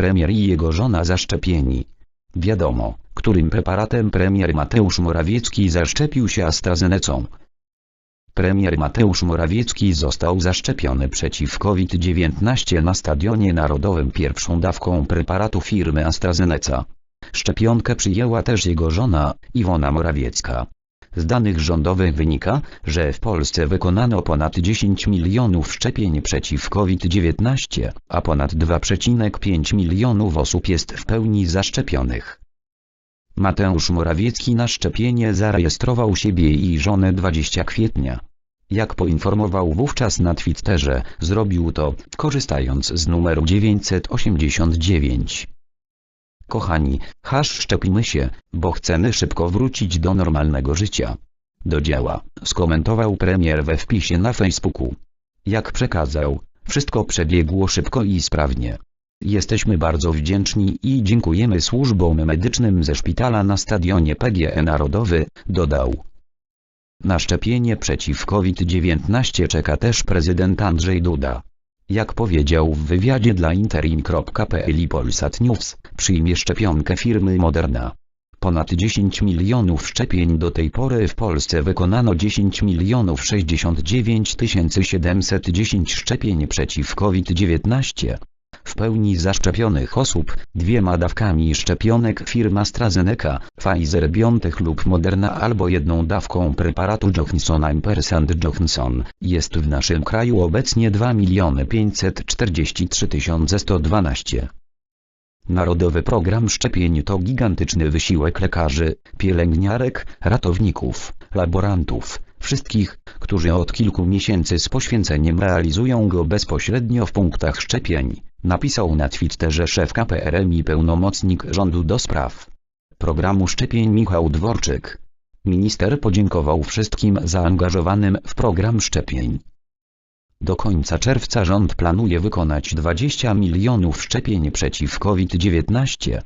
premier i jego żona zaszczepieni. Wiadomo, którym preparatem premier Mateusz Morawiecki zaszczepił się AstraZenecą. Premier Mateusz Morawiecki został zaszczepiony przeciw COVID-19 na Stadionie Narodowym pierwszą dawką preparatu firmy AstraZeneca. Szczepionkę przyjęła też jego żona, Iwona Morawiecka. Z danych rządowych wynika, że w Polsce wykonano ponad 10 milionów szczepień przeciw COVID-19, a ponad 2,5 milionów osób jest w pełni zaszczepionych. Mateusz Morawiecki na szczepienie zarejestrował siebie i żonę 20 kwietnia. Jak poinformował wówczas na Twitterze, zrobił to, korzystając z numeru 989. Kochani, szczepimy się, bo chcemy szybko wrócić do normalnego życia. Do dzieła, skomentował premier we wpisie na Facebooku. Jak przekazał, wszystko przebiegło szybko i sprawnie. Jesteśmy bardzo wdzięczni i dziękujemy służbom medycznym ze szpitala na stadionie PGE Narodowy, dodał. Na szczepienie przeciw COVID-19 czeka też prezydent Andrzej Duda. Jak powiedział w wywiadzie dla interim.pl i Polsat News, przyjmie szczepionkę firmy Moderna. Ponad 10 milionów szczepień do tej pory w Polsce wykonano 10 milionów 69 710 szczepień przeciw COVID-19. W pełni zaszczepionych osób, dwiema dawkami szczepionek firma AstraZeneca, Pfizer BioNTech lub Moderna albo jedną dawką preparatu Johnson Johnson, jest w naszym kraju obecnie 2 543 112. Narodowy program szczepień to gigantyczny wysiłek lekarzy, pielęgniarek, ratowników, laborantów, wszystkich, którzy od kilku miesięcy z poświęceniem realizują go bezpośrednio w punktach szczepień, napisał na Twitterze szef KPRM i pełnomocnik rządu do spraw programu szczepień Michał Dworczyk. Minister podziękował wszystkim zaangażowanym w program szczepień. Do końca czerwca rząd planuje wykonać 20 milionów szczepień przeciw COVID-19.